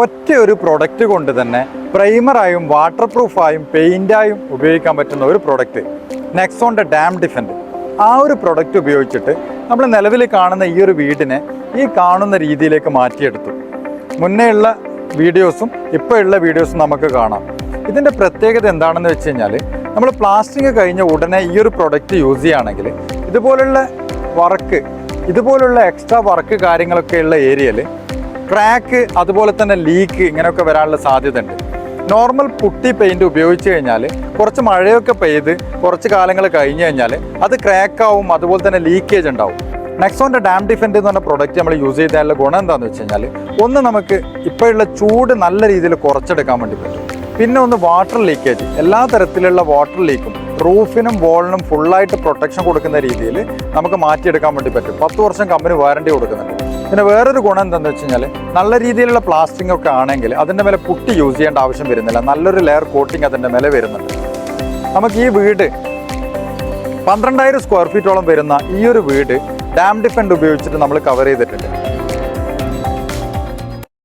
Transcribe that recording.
ഒറ്റ ഒരു പ്രൊഡക്റ്റ് കൊണ്ട് തന്നെ പ്രൈമറായും വാട്ടർ പ്രൂഫായും പെയിന്റായും ഉപയോഗിക്കാൻ പറ്റുന്ന ഒരു പ്രൊഡക്റ്റ് നെക്സോണിന്റെ ഡാം ഡിഫൻഡ് ആ ഒരു പ്രൊഡക്റ്റ് ഉപയോഗിച്ചിട്ട് നമ്മൾ നിലവിൽ കാണുന്ന ഈ ഒരു വീടിനെ ഈ കാണുന്ന രീതിയിലേക്ക് മാറ്റിയെടുത്തു. മുന്നേ ഉള്ള വീഡിയോസും ഇപ്പോൾ ഉള്ള വീഡിയോസും നമുക്ക് കാണാം. ഇതിന്റെ പ്രത്യേകത എന്താണെന്ന് വെച്ച് കഴിഞ്ഞാൽ നമ്മൾ പ്ലാസ്റ്റിക് കഴിഞ്ഞ ഉടനെ ഈ ഒരു പ്രൊഡക്റ്റ് യൂസ് ചെയ്യുകയാണെങ്കിൽ ഇതുപോലുള്ള വർക്ക് ഇതുപോലുള്ള എക്സ്ട്രാ വർക്ക് കാര്യങ്ങളൊക്കെ ഉള്ള ഏരിയയിൽ ക്രാക്ക് അതുപോലെ തന്നെ ലീക്ക് ഇങ്ങനെയൊക്കെ വരാനുള്ള സാധ്യത ഉണ്ട് നോർമൽ പുട്ടി പെയിന്റ് ഉപയോഗിച്ച് കഴിഞ്ഞാൽ കുറച്ച് മഴയൊക്കെ പെയ്ത് കുറച്ച് കാലങ്ങൾ കഴിഞ്ഞ് കഴിഞ്ഞാൽ അത് ക്രാക്ക് ആവും അതുപോലെ തന്നെ ലീക്കേജ് ഉണ്ടാവും. നെക്സോന്റെ ഡാം ഡിഫെൻഡ് എന്ന് പറഞ്ഞ പ്രൊഡക്റ്റ് നമ്മൾ യൂസ് ചെയ്താലുള്ള ഗുണം എന്താണെന്ന് വെച്ച് കഴിഞ്ഞാൽ ഒന്ന് നമുക്ക് ഇപ്പോഴുള്ള ചൂട് നല്ല രീതിയിൽ കുറച്ചെടുക്കാൻ വേണ്ടി പറ്റും. പിന്നെ ഒന്ന് വാട്ടർ ലീക്കേജ് എല്ലാ തരത്തിലുള്ള വാട്ടർ ലീക്കും റൂഫിനും വോളിനും ഫുള്ളായിട്ട് പ്രൊട്ടക്ഷൻ കൊടുക്കുന്ന രീതിയിൽ നമുക്ക് മാറ്റിയെടുക്കാൻ വേണ്ടി പറ്റും. പത്ത് വർഷം കമ്പനി വാറണ്ടി കൊടുക്കുന്നുണ്ട്. പിന്നെ വേറൊരു ഗുണം എന്താണെന്ന് വെച്ച് കഴിഞ്ഞാൽ നല്ല രീതിയിലുള്ള പ്ലാസ്റ്റിംഗ് ഒക്കെ ആണെങ്കിൽ അതിന്റെ മേലെ പുട്ടി യൂസ് ചെയ്യേണ്ട ആവശ്യം വരുന്നില്ല. നല്ലൊരു ലെയർ കോട്ടിങ് അതിന്റെ മേലെ വരുന്നുണ്ട്. നമുക്ക് ഈ വീട് പന്ത്രണ്ടായിരം സ്ക്വയർ ഫീറ്റോളം വരുന്ന ഈ ഒരു വീട് ഡാം ഡിഫൻഡ് ഉപയോഗിച്ചിട്ട് നമ്മൾ കവർ ചെയ്തിട്ടുണ്ട്.